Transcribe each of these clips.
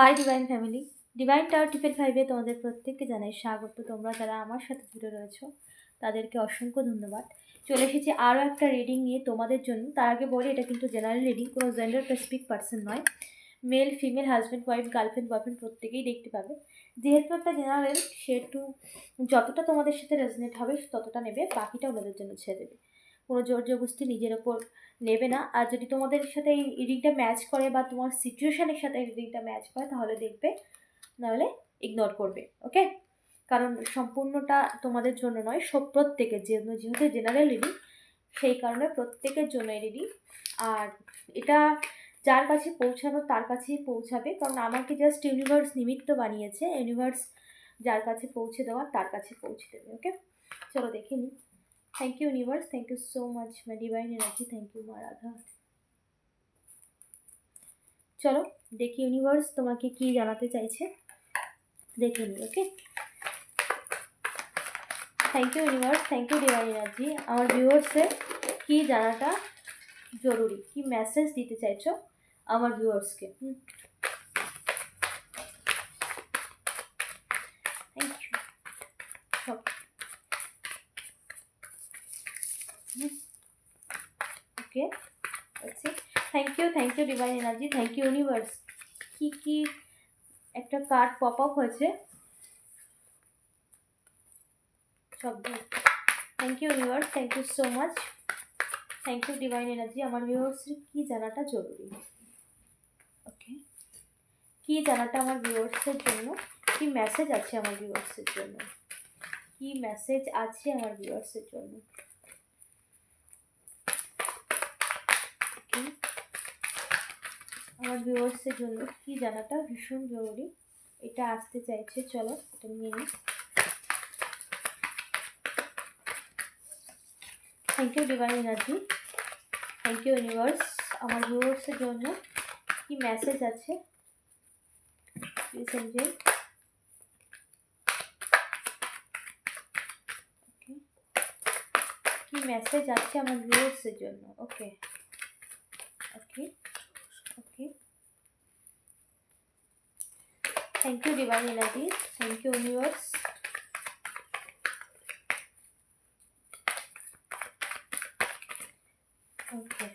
Hi divine family divine tower triple ফাইভে তোমাদের প্রত্যেককে জানাই স্বাগত। তোমরা যারা আমার সাথে জুড়ে রয়েছো, তাদেরকে অসংখ্য ধন্যবাদ। চলে এসেছি আরও একটা রিডিং নিয়ে তোমাদের জন্য। তার আগে বলি, এটা কিন্তু জেনারেল রিডিং কোনো জেন্ডার স্পেসিফিক পার্সন নয়। Male female husband wife girlfriend boyfriend প্রত্যেকেই দেখতে পাবে। যেহেতু একটা জেনারেল সে একটু যতটা তোমাদের সাথে রেজনেট হবে, ততটা নেবে, বাকিটা ওনাদের জন্য ছেড়ে দেবে। কোনো জোর জবস্তি নিজের ওপর নেবে না। আর যদি তোমাদের সাথে এই রিডিংটা ম্যাচ করে বা তোমার সিচুয়েশানের সাথে রিডিংটা ম্যাচ করে, তাহলে দেখবে, নাহলে ইগনোর করবে ওকে কারণ সম্পূর্ণটা তোমাদের জন্য নয়, সব প্রত্যেকের যেহেতু জেনারেল রিডিং সেই কারণে প্রত্যেকের জন্য রিডিং আর এটা যার কাছে পৌঁছানো, তার কাছেই পৌঁছাবে, কারণ আমাকে জাস্ট ইউনিভার্স নিমিত্ত বানিয়েছে ইউনিভার্স যার কাছে পৌঁছে দেওয়ার তার কাছে পৌঁছে দেবে ওকে চলো দেখে নিই। Thank you universe thank you so much my divine energy thank you মা রাধা চলো, দেখি ইউনিভার্স তোমাকে কি জানাতে চাইছে। দেখে নিই okay thank you universe thank you divine energy আমার ভিউয়ার্সের কি জানাটা জরুরি? কি মেসেজ দিতে চাইছো আমার ভিউয়ার্সকে হুম থ্যাংক ইউ সব ওকে আচ্ছা thank you thank you divine energy thank you universe কি কি একটা কার্ড পপ আপ হয়েছে শব্দ thank you universe thank you so much thank you divine energy আমার ভিউয়ার্সের কী জানাটা জরুরি? ওকে কী জানাটা আমার ভিউয়ার্সের জন্য? কি মেসেজ আছে আমার ভিউয়ার্সের জন্য? কি মেসেজ আছে আমার ভিউয়ার্সের জন্য? Okay. আমার ভিউয়ার্সের জন্য। কি জানাটা? ভীষণ জরুরি। এটা আসতে চাইছে, চলো এটা নিয়ে নিই। Thank you divine energy thank you universe আমার ভিউয়ার্সের জন্য কি মেসেজ আছে? কি মেসেজ আছে আমার ভিউয়ার্সের জন্য? Okay okay thank you divine energy thank you universe okay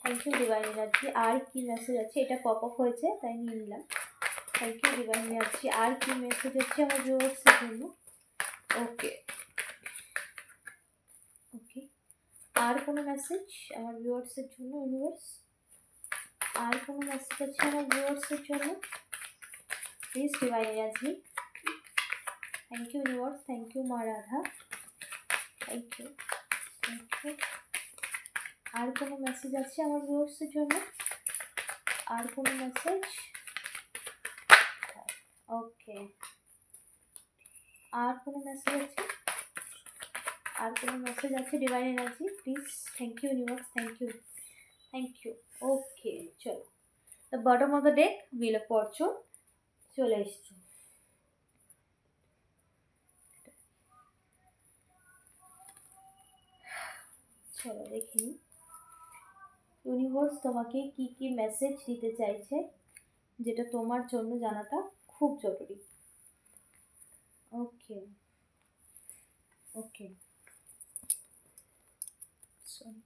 thank you divine energy আর কি মেসেজ আছে, এটা পপ আপ হয়েছে, তাই নিয়ে নিলাম। থ্যাংক ইউ ডিভাইন এনার্জি আর কি মেসেজ আছে আমার ভিউয়ার্সের জন্য। ওকে ওকে আর কোনো মেসেজ আমার ভিউয়ার্সের জন্য ইউনিভার্স আর কোনো মেসেজ আমার ভিউয়ার্সের জন্য? Please divine energy thank you universe thank you মা Radha thank you thank you আর কোনো মেসেজ আছে আমার ভিউয়ার্সের জন্য? আর কোনো মেসেজ ওকে আর কোনো মেসেজ আছে? আর কোনো মেসেজ আছে? Divine energy please thank you universe thank you thank you okay চলো। The bottom of the deck wheel of fortune চলে এসছো। চলো, দেখি ইউনিভার্স তোমাকে কি কি মেসেজ দিতে চাইছে, যেটা তোমার জন্য জানাটা খুব জরুরি। ওকে ওকে সরি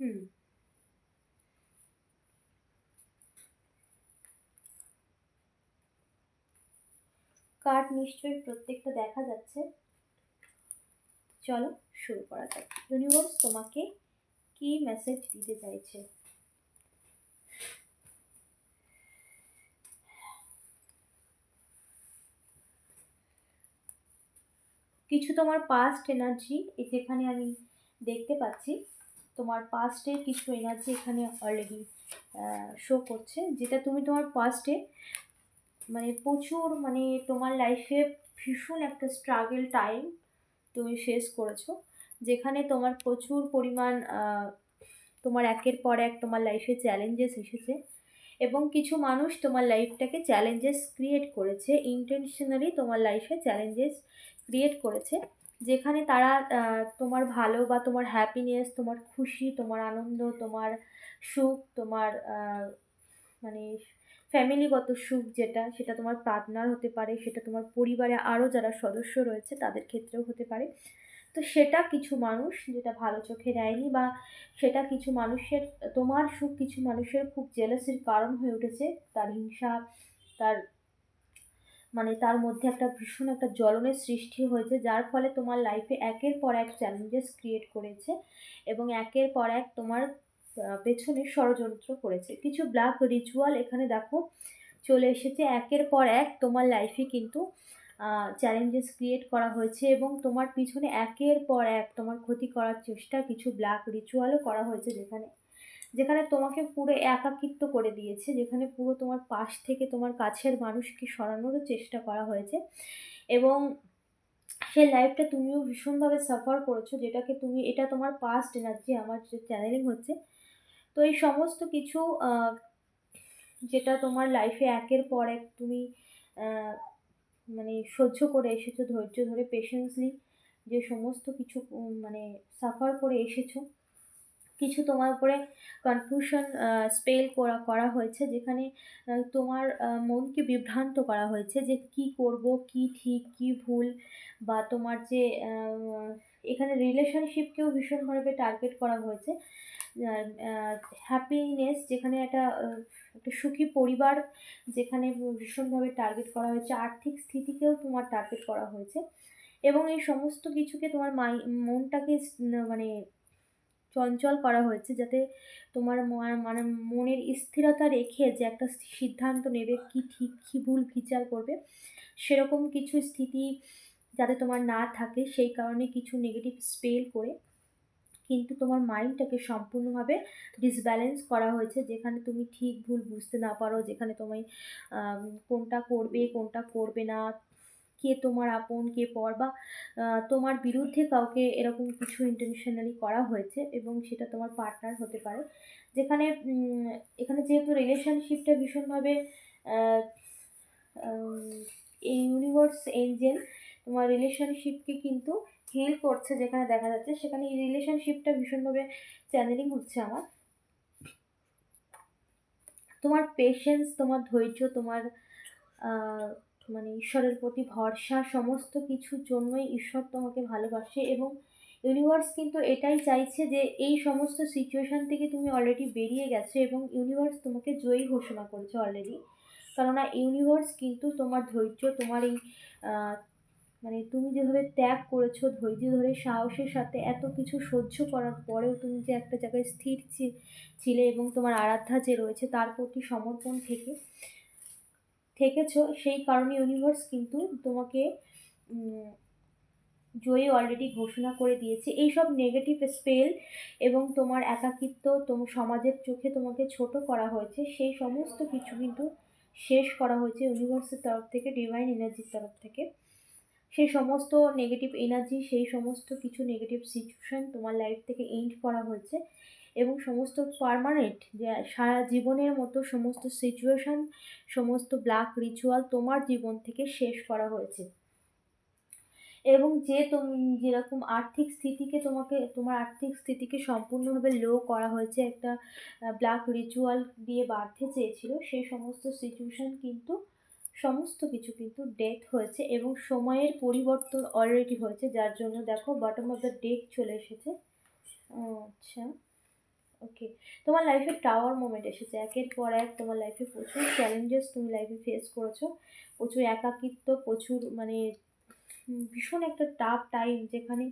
হুম। কার্ড নিশ্চয়ই প্রত্যেকটা দেখা যাচ্ছে। চলো শুরু করা যাক। ইউনিভার্স তোমাকে কি মেসেজ দিতে চাইছে? কিছু তোমার পাস্ট এনার্জি যেখানে আমি দেখতে পাচ্ছি তোমার পাস্টের কিছু এনার্জি এখানে অলরেডি শো করছে, যেটা তুমি তোমার পাস্টে মানে প্রচুর মানে তোমার লাইফে ভীষণ একটা স্ট্রাগল টাইম তুমি ফেস করেছ, যেখানে তোমার প্রচুর পরিমাণ তোমার একের পর এক তোমার লাইফে চ্যালেঞ্জেস এসেছে এবং কিছু মানুষ তোমার লাইফটাকে চ্যালেঞ্জেস ক্রিয়েট করেছে ইন্টেনশনালি তোমার লাইফে চ্যালেঞ্জেস ক্রিয়েট করেছে। যেখানে তারা তোমার ভালো বা তোমার হ্যাপিনেস তোমার খুশি, তোমার আনন্দ, তোমার সুখ, তোমার মানে ফ্যামিলিগত সুখ যেটা, সেটা তোমার পার্টনার হতে পারে, সেটা তোমার পরিবারে আরও যারা সদস্য রয়েছে, তাদের ক্ষেত্রেও হতে পারে। তো সেটা কিছু মানুষ যেটা ভালো চোখে দেয়নি বা সেটা কিছু মানুষের, তোমার সুখ কিছু মানুষের খুব জেলাসির কারণ হয়ে উঠেছে, তার হিংসা, তার মানে তার মধ্যে একটা ভীষণ একটা জ্বলনের সৃষ্টি হয়েছে, যার ফলে তোমার লাইফে একের পর এক চ্যালেঞ্জেস ক্রিয়েট করেছে এবং একের পর এক তোমার পেছনে ষড়যন্ত্র করেছে। কিছু ব্ল্যাক রিচুয়াল এখানে দেখো চলে এসেছে। একের পর এক তোমার লাইফে কিন্তু চ্যালেঞ্জেস ক্রিয়েট করা হয়েছে এবং তোমার পিছনে একের পর এক তোমার ক্ষতি করার চেষ্টা কিছু ব্ল্যাক রিচুয়ালও করা হয়েছে যেখানে যেখানে তোমাকে পুরো একাকিত্ব করে দিয়েছে, যেখানে পুরো তোমার পাশ থেকে তোমার কাছের মানুষকে সরানোরও চেষ্টা করা হয়েছে। এবং সেই লাইফটা তুমিও ভীষণভাবে সাফার করেছ, যেটাকে তুমি, এটা তোমার পাস্ট এনার্জি আমার যে চ্যানেলিং হচ্ছে। তো এই সমস্ত কিছু যেটা তোমার লাইফে একের পর এক তুমি মানে সহ্য করে এসেছ, ধৈর্য ধরে পেশেন্সলি যে সমস্ত কিছু মানে সাফার করে এসেছ কিছু তোমার উপরে কনফিউশন স্পেল করা করা হয়েছে, যেখানে তোমার মনকে বিভ্রান্ত করা হয়েছে যে কি করব, কি ঠিক, কি ভুল, বা তোমার যে এখানে রিলেশনশিপকেও ভীষণভাবে টার্গেট করা হয়েছে। হ্যাপিনেস যেখানে একটা একটা সুখী পরিবার যেখানে ভীষণভাবে টার্গেট করা হয়েছে, আর্থিক স্থিতিকেও তোমার টার্গেট করা হয়েছে। এবং এই সমস্ত কিছুকে তোমার মাই, মনটাকে মানে চঞ্চল করা হয়েছে যাতে তোমার মানে মনের স্থিরতা রেখে যে একটা সিদ্ধান্ত নেবে কি ঠিক কি ভুল বিচার করবে সেরকম কিছু স্থিতি যাতে তোমার না থাকে সেই কারণে কিছু নেগেটিভ স্পেল করে কিন্তু তোমার মাইন্ডটাকে সম্পূর্ণভাবে ডিসব্যালেন্স করা হয়েছে। যেখানে তুমি ঠিক ভুল বুঝতে না পারো যেখানে তুমি আম, কোনটা করবে কোনটা করবে না কে তোমার আপন, কে পর বা তোমার বিরুদ্ধে কাউকে এরকম কিছু ইন্টেনশনালি করা হয়েছে এবং সেটা তোমার পার্টনার হতে পারে। যেখানে এখানে যেহেতু রিলেশনশিপটা ভীষণভাবে এই ইউনিভার্স এঞ্জেল তোমার রিলেশনশিপকে কিন্তু হিল করছে যেখানে দেখা যাচ্ছে, সেখানে এই রিলেশনশিপটা ভীষণভাবে চ্যানেলিং হচ্ছে আমার। তোমার পেশেন্স তোমার ধৈর্য, তোমার মানে ঈশ্বরের প্রতি ভরসা, সমস্ত কিছুর জন্যই ঈশ্বর তোমাকে ভালোবাসে এবং ইউনিভার্স কিন্তু এটাই চাইছে যে এই সমস্ত সিচুয়েশান থেকে তুমি অলরেডি বেরিয়ে গেছো এবং ইউনিভার্স তোমাকে জয়ী ঘোষণা করেছে অলরেডি কেননা ইউনিভার্স কিন্তু তোমার ধৈর্য, তোমার এই মানে তুমি যেভাবে ত্যাগ করেছ, ধৈর্য ধরে সাহসের সাথে এত কিছু সহ্য করার পরেও তুমি যে একটা জায়গায় স্থির ছিলে এবং তোমার আরাধ্যা যে রয়েছে তার প্রতি সমর্পণ থেকে থেকেছো, সেই কারণে ইউনিভার্স কিন্তু তোমাকে জয়ী অলরেডি ঘোষণা করে দিয়েছে। এইসব নেগেটিভ স্পেল এবং তোমার একাকিত্ব, তোমার সমাজের চোখে তোমাকে ছোট করা হয়েছে, সেই সমস্ত কিছু কিন্তু শেষ করা হয়েছে ইউনিভার্সের তরফ থেকে ডিভাইন এনার্জির তরফ থেকে। সেই সমস্ত নেগেটিভ এনার্জি সেই সমস্ত কিছু নেগেটিভ সিচুয়েশন তোমার লাইফ থেকে এন্ড করা হয়েছে। এবং সমস্ত পারমানেন্ট যে সারা জীবনের মতো সমস্ত সিচুয়েশন সমস্ত ব্ল্যাক রিচুয়াল তোমার জীবন থেকে শেষ করা হয়েছে। এবং যে তুমি, যেরকম আর্থিক স্থিতিকে তোমাকে, তোমার আর্থিক স্থিতিকে সম্পূর্ণভাবে লো করা হয়েছে, একটা ব্ল্যাক রিচুয়াল দিয়ে বাড়তে চেয়েছিল সেই সমস্ত সিচুয়েশন কিন্তু, সমস্ত কিছু কিন্তু ডেথ হয়েছে এবং সময়ের পরিবর্তন অলরেডি হয়েছে, যার জন্য দেখো বটম অফ দ্য ডেট চলে এসেছে। আচ্ছা। ওকে তোমার লাইফে টাওয়ার মোমেন্ট এসেছে। একের পর এক তোমার লাইফে প্রচুর চ্যালেঞ্জেস তুমি লাইফে ফেস করেছ। প্রচুর একাকিত্ব, প্রচুর মানে ভীষণ একটা টাফ টাইম যেখানে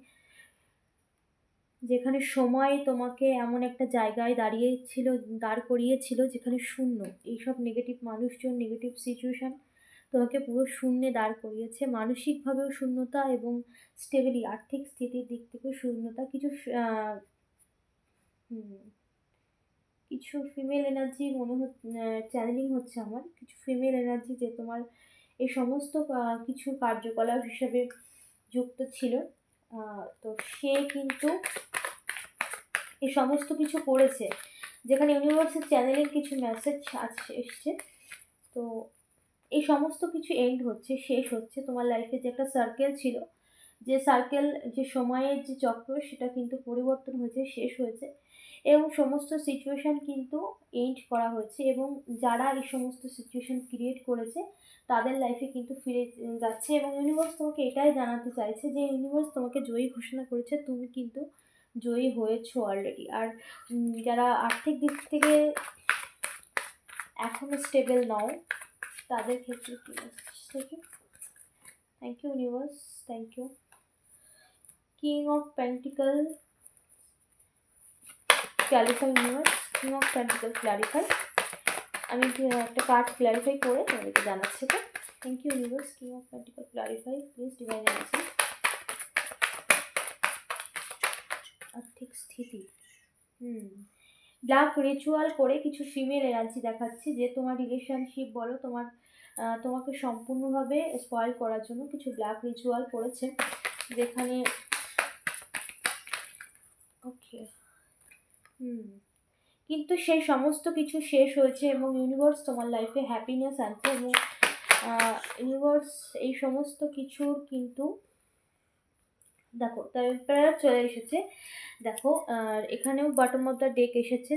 যেখানে সময় তোমাকে এমন একটা জায়গায় দাঁড়িয়েছিল, দাঁড় করিয়েছিল যেখানে শূন্য। এইসব নেগেটিভ মানুষজন নেগেটিভ সিচুয়েশান তোমাকে পুরো শূন্যে দাঁড় করিয়েছে। মানসিকভাবেও শূন্যতা এবং স্টেবিলি আর্থিক স্থিতির দিক থেকেও শূন্যতা। কিছু কিছু ফিমেল এনার্জি মনে হচ্ছে চ্যানেলিং হচ্ছে আমার। কিছু ফিমেল এনার্জি যে তোমার এই সমস্ত কিছু কার্যকলাপ হিসেবে যুক্ত ছিল। তো সে কিন্তু এই সমস্ত কিছু করেছে। যেখানে ইউনিভার্সের চ্যানেলিং কিছু মেসেজ আছে এসছে। তো এই সমস্ত কিছু এন্ড হচ্ছে, শেষ হচ্ছে। তোমার লাইফে যে একটা সার্কেল ছিল, যে সার্কেল যে সময়ের যে চক্র, সেটা কিন্তু পরিবর্তন হয়েছে, শেষ হয়েছে। এবং সমস্ত সিচুয়েশান কিন্তু এন্ড করা হয়েছে এবং যারা এই সমস্ত সিচুয়েশান ক্রিয়েট করেছে, তাদের লাইফে কিন্তু ফিরে যাচ্ছে এবং ইউনিভার্স তোমাকে এটাই জানাতে চাইছে যে ইউনিভার্স তোমাকে জয়ী ঘোষণা করেছে, তুমি কিন্তু জয়ী হয়েছো অলরেডি আর যারা আর্থিক দিক থেকে এখনও স্টেবল নও, তাদের ক্ষেত্রে কী থেকে thank you universe thank you king of pentacle clarify universe king of clarify আমি একটা কার্ড ক্লারিফাই করে তোমাদেরকে জানাচ্ছি তো thank you universe king of pentacle clarify please divine energy আর্থিক স্থিতি। হুম। ব্ল্যাক রিচুয়াল করে কিছু ফিমেল এনার্জি দেখাচ্ছে যে তোমার রিলেশনশিপ বলো, তোমার তোমাকে সম্পূর্ণভাবে স্পয়েল করার জন্য কিছু ব্ল্যাক রিচুয়াল করেছে। যেখানে ওকে হুম। কিন্তু সেই সমস্ত কিছু শেষ হয়েছে এবং ইউনিভার্স তোমার লাইফে হ্যাপিনেস আনছে এবং ইউনিভার্স এই সমস্ত কিছুর কিন্তু, দেখো তারপরে চলে এসেছে। দেখো, আর এখানেও বটম অফ দ্য ডেক এসেছে।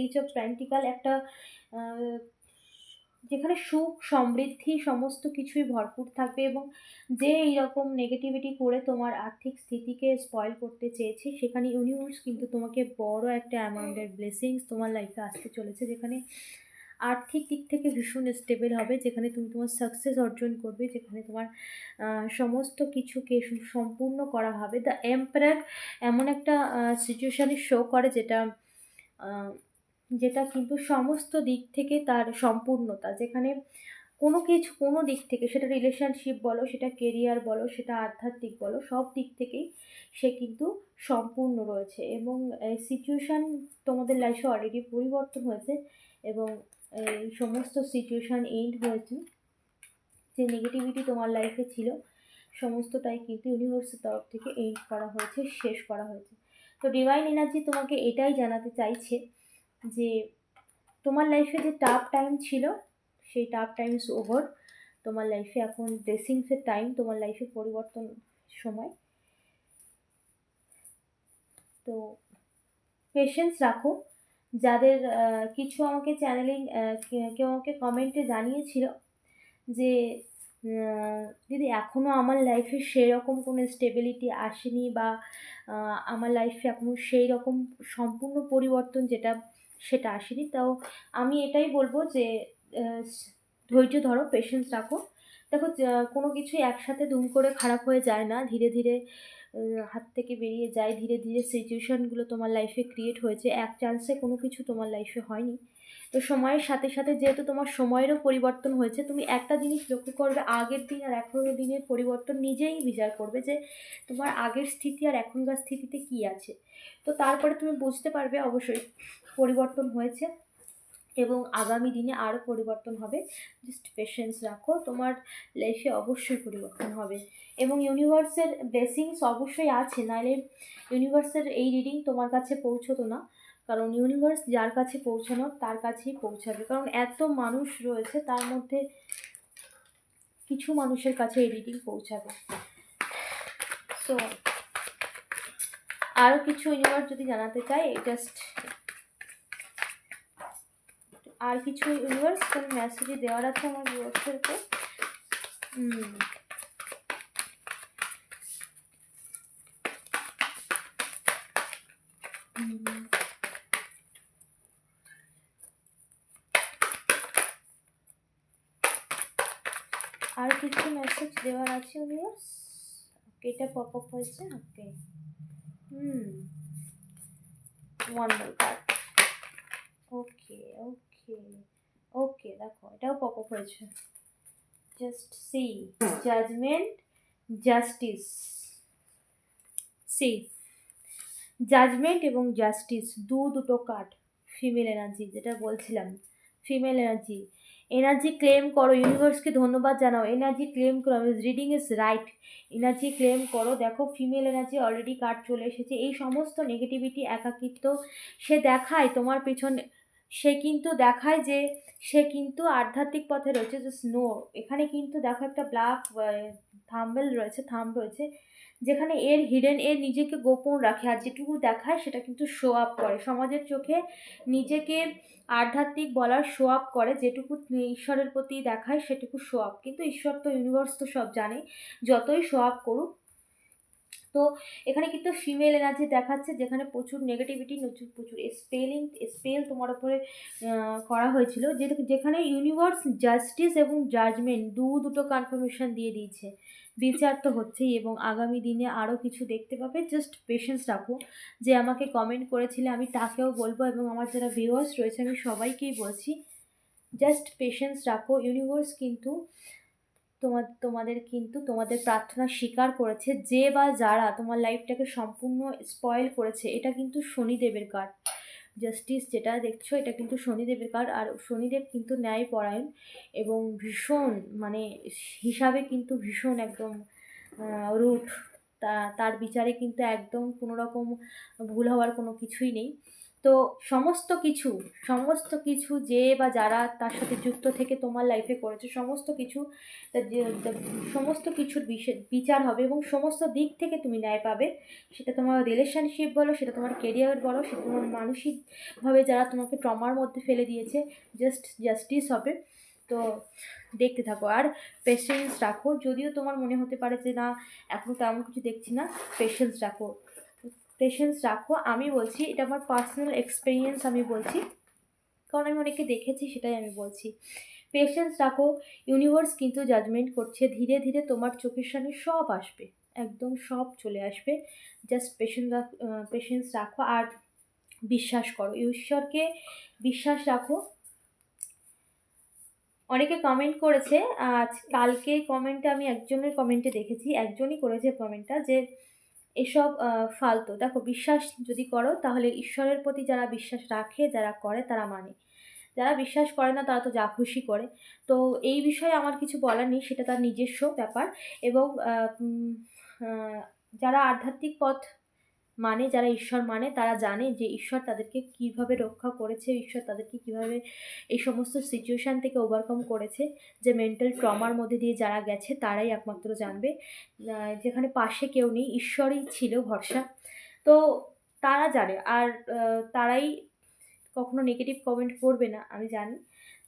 এইচ অফ প্র্যান্টিক্যাল একটা যেখানে সুখ, সমৃদ্ধি সমস্ত কিছুই ভরপুর থাকবে এবং যে এইরকম নেগেটিভিটি করে তোমার আর্থিক স্থিতিকে স্পয়েল করতে চেয়েছে, সেখানে ইউনিভার্স কিন্তু তোমাকে বড় একটা অ্যামাউন্টের ব্লেসিংস তোমার লাইফে আসতে চলেছে, যেখানে আর্থিক দিক থেকে ভীষণ স্টেবল হবে, যেখানে তুমি তোমার সাকসেস অর্জন করবে, যেখানে তোমার সমস্ত কিছুকে সম্পূর্ণ করা হবে। দ্য এম্পায়ার এমন একটা সিচুয়েশানে শো করে যেটা যেটা কিন্তু সমস্ত দিক থেকে তার সম্পূর্ণতা। যেখানে কোনো কিছু, কোনো দিক থেকে সেটা রিলেশনশিপ বলো, সেটা কেরিয়ার বলো, সেটা আধ্যাত্মিক বলো, সব দিক থেকেই সে কিন্তু সম্পূর্ণ রয়েছে এবং সিচুয়েশান তোমাদের লাইফে অলরেডি পরিবর্তন হয়েছে এবং এই সমস্ত সিচুয়েশান এন্ড হয়েছে। যে নেগেটিভিটি তোমার লাইফে ছিল, সমস্তটাই কিন্তু ইউনিভার্সের তরফ থেকে এন্ড করা হয়েছে, শেষ করা হয়েছে। তো ডিভাইন এনার্জি তোমাকে এটাই জানাতে চাইছে যে তোমার লাইফে যে টাফ টাইম ছিল, সেই টাফ টাইমস ওভার তোমার লাইফে এখন ড্রেসিংসের টাইম তোমার লাইফে পরিবর্তন সময়। তো পেশেন্স রাখো। যাদের কিছু আমাকে চ্যানেলিং কেউ আমাকে কমেন্টে জানিয়েছিল যে দিদি এখনও আমার লাইফে সেরকম কোনো স্টেবিলিটি আসেনি বা আমার লাইফে এখনও সেই রকম সম্পূর্ণ পরিবর্তন যেটা সেটা আসেনি। তাও আমি এটাই বলব যে ধৈর্য ধরো পেশেন্স রাখো। দেখো কোনো কিছুই একসাথে দুম করে খারাপ হয়ে যায় না। ধীরে ধীরে হাত থেকে বেরিয়ে যায়। ধীরে ধীরে সিচুয়েশানগুলো তোমার লাইফে ক্রিয়েট হয়েছে। এক চান্সে কোনো কিছু তোমার লাইফে হয়নি। তো সময়ের সাথে সাথে যেহেতু তোমার সময়েরও পরিবর্তন হয়েছে, তুমি একটা জিনিস লক্ষ্য করবে, আগের দিন আর এখনের দিনের পরিবর্তন নিজেই বিচার করবে যে, তোমার আগের স্থিতি আর এখনকার স্থিতিতে কী আছে। তো তারপরে তুমি বুঝতে পারবে অবশ্যই পরিবর্তন হয়েছে এবং আগামী দিনে আরও পরিবর্তন হবে। জাস্ট পেশেন্স রাখো, তোমার লাইফে অবশ্যই পরিবর্তন হবে। এবং ইউনিভার্সের ব্লেসিংস অবশ্যই আছে নাহলে ইউনিভার্সের এই রিডিং তোমার কাছে পৌঁছতো না। কারণ ইউনিভার্স যার কাছে পৌঁছানোর তার কাছেই পৌঁছাবে। কারণ এত মানুষ রয়েছে, তার মধ্যে কিছু মানুষের কাছে এই রিডিং পৌঁছাবে। সো আরও কিছু ইউনিভার্স যদি জানাতে চাই জাস্ট আর কিছু ইউনিভার্স কোনো মেসেজে দেওয়ার আছে আমার ভিউয়ার্সদেরকে। আর কিছু মেসেজ দেওয়ার আছে ইউনিভার্স এটা পপ আপ হয়েছে ওকে হুম। ওয়ান কার্ড ওকে ওকে ওকে দেখো, এটাও পপ আপ হয়েছে। Just see judgement justice see judgement এবং জাস্টিস দু দুটো কার্ড ফিমেল এনার্জি যেটা বলছিলাম ফিমেল এনার্জি এনার্জি ক্লেম করো ইউনিভার্সকে ধন্যবাদ জানাও। এনার্জি ক্লেম করো reading is right energy claim করো, দেখো ফিমেল এনার্জি অলরেডি কার্ড চলে এসেছে। এই সমস্ত নেগেটিভিটি একাকিত্ব, সে দেখায় তোমার পেছনে সে কিন্তু দেখায় যে, সে কিন্তু আধ্যাত্মিক পথে রয়েছে, যে স্নো এখানে কিন্তু দেখো একটা ব্ল্যাক থাম্বেল রয়েছে থাম রয়েছে, যেখানে এর হিডেন এর নিজেকে গোপন রাখে। আর যেটুকু দেখায়, সেটা কিন্তু শো আপ করে। সমাজের চোখে নিজেকে আধ্যাত্মিক বলার শো আপ করে। যেটুকু ঈশ্বরের প্রতি দেখায়, সেটুকু শো আপ কিন্তু ঈশ্বর তো ইউনিভার্স তো সব জানে। যতই শো আপ করুক তো এখানে কিন্তু ফিমেল এনার্জি দেখাচ্ছে, যেখানে প্রচুর নেগেটিভিটি প্রচুর স্পেলিং স্পেল তোমার উপরে করা হয়েছিল যে যেখানে ইউনিভার্স জাস্টিস এবং জাজমেন্ট দু দুটো কনফার্মেশন দিয়ে দিয়েছে। বিচার তো হচ্ছেই এবং আগামী দিনে আরও কিছু দেখতে পাবে। জাস্ট পেশেন্স রাখো যে আমাকে কমেন্ট করেছিলে, আমি তাকেও বলব এবং আমার যারা ভিউয়ার্স রয়েছে, আমি সবাইকেই বলছি জাস্ট পেশেন্স রাখো। ইউনিভার্স কিন্তু তোমার তোমাদের কিন্তু তোমাদের প্রার্থনা স্বীকার করেছে যে বা যারা তোমার লাইফটাকে সম্পূর্ণ স্পয়েল করেছে, এটা কিন্তু শনিদেবের কার্ড। জাস্টিস যেটা দেখছ, এটা কিন্তু শনিদেবের কার্ড। আর শনিদেব কিন্তু ন্যায়পরায়ণ এবং ভীষণ মানে হিসাবে কিন্তু ভীষণ একদম রুট। তা, তার বিচারে কিন্তু একদম কোনো রকম ভুল হওয়ার কোনো কিছুই নেই। তো সমস্ত কিছু সমস্ত কিছু যে বা যারা তার সাথে যুক্ত থেকে তোমার লাইফে করেছে, সমস্ত কিছু সমস্ত কিছুর বিচার হবে এবং সমস্ত দিক থেকে তুমি ন্যায় পাবে। সেটা তোমার রিলেশনশিপ বলো, সেটা তোমার কেরিয়ার বলো, সেটা তোমার মানসিকভাবে যারা তোমাকে ট্রমার মধ্যে ফেলে দিয়েছে জাস্ট জাস্টিস হবে। তো দেখতে থাকো। আর পেশেন্স রাখো। যদিও তোমার মনে হতে পারে যে, না, এখন তেমন কিছু দেখছি না। পেশেন্স রাখো। পেশেন্স রাখো। আমি বলছি, এটা আমার পার্সোনাল এক্সপিরিয়েন্স আমি বলছি। কারণ আমি অনেকে দেখেছি, সেটাই আমি বলছি। পেশেন্স রাখো ইউনিভার্স কিন্তু জাজমেন্ট করছে। ধীরে ধীরে তোমার চোখের সামনে সব আসবে, একদম সব চলে আসবে। জাস্ট পেশেন্স রাখ পেশেন্স রাখো আর বিশ্বাস করো। ঈশ্বরকে বিশ্বাস রাখো। অনেকে কমেন্ট করেছে, আজ কালকে কমেন্টে আমি একজনের কমেন্টে দেখেছি, একজনই করেছে কমেন্টটা যে এসব ফালতু। দেখো, বিশ্বাস যদি করো, তাহলে ঈশ্বরের প্রতি যারা বিশ্বাস রাখে, যারা করে, তারা মানে। যারা বিশ্বাস করে না, তারা তো যা খুশি করে। তো এই বিষয়ে আমার কিছু বলার নেই, সেটা তার নিজস্ব ব্যাপার। এবং যারা আধ্যাত্মিক পথ মানে যারা ঈশ্বর মানে তারা জানে যে ঈশ্বর তাদেরকে কীভাবে রক্ষা করেছে, ঈশ্বর তাদেরকে কীভাবে এই সমস্ত সিচুয়েশান থেকে ওভারকাম করেছে। যে মেন্টাল ট্রমার মধ্যে দিয়ে যারা গেছে, তারাই একমাত্র জানবে। যেখানে পাশে কেউ নেই, ঈশ্বরই ছিল ভরসা। তো তারা জানে, আর তারাই কখনো নেগেটিভ কমেন্ট করবে না, আমি জানি।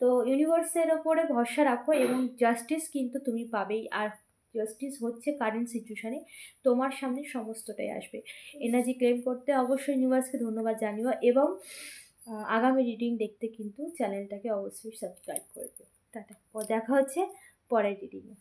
তো ইউনিভার্সের ওপরে ভরসা রাখো এবং জাস্টিস কিন্তু তুমি পাবেই। আর জাস্টিস হচ্ছে কারেন্ট সিচুয়েশানে তোমার সামনে সমস্তটাই আসবে। এনার্জি ক্লেম করতে অবশ্যই ইউনিভার্সকে ধন্যবাদ জানিও এবং আগামী রিডিং দেখতে কিন্তু চ্যানেলটাকে অবশ্যই সাবস্ক্রাইব করে দিও। টাটা। দেখা হচ্ছে পরের রিডিংয়ে